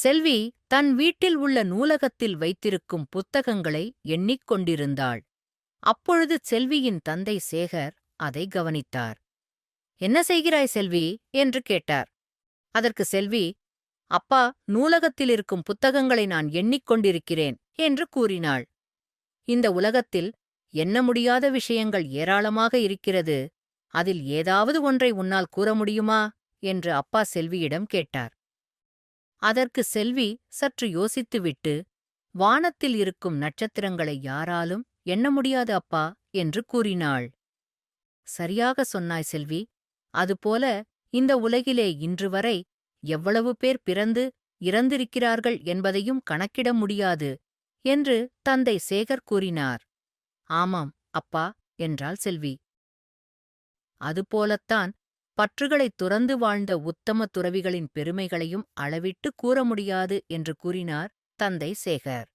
செல்வி தன் வீட்டில் உள்ள நூலகத்தில் வைத்திருக்கும் புத்தகங்களை எண்ணிக் கொண்டிருந்தாள். அப்பொழுது செல்வியின் தந்தை சேகர் அதை கவனித்தார். என்ன செய்கிறாய் செல்வி? என்று கேட்டார். அதற்கு செல்வி அப்பா நூலகத்தில் இருக்கும் புத்தகங்களை நான் எண்ணிக் கொண்டிருக்கிறேன் என்று கூறினாள். இந்த உலகத்தில் எண்ண முடியாத விஷயங்கள் ஏராளமாக இருக்கிறது. அதில் ஏதாவது ஒன்றை உன்னால் கூற முடியுமா? என்று அப்பா செல்வியிடம் கேட்டார். அதற்கு செல்வி சற்று யோசித்துவிட்டு வானத்தில் இருக்கும் நட்சத்திரங்களை யாராலும் எண்ண முடியாது அப்பா என்று கூறினாள். சரியாக சொன்னாய் செல்வி. அதுபோல இந்த உலகிலே இன்று வரை எவ்வளவு பேர் பிறந்து இறந்திருக்கிறார்கள் என்பதையும் கணக்கிட முடியாது என்று தந்தை சேகர் கூறினார். ஆமாம் அப்பா என்றாள் செல்வி. அதுபோலத்தான் பற்றுகளைத் துறந்து வாழ்ந்த உத்தம துறவிகளின் பெருமைகளையும் அளவிட்டு கூற முடியாது என்று கூறினார் தந்தை சேகர்.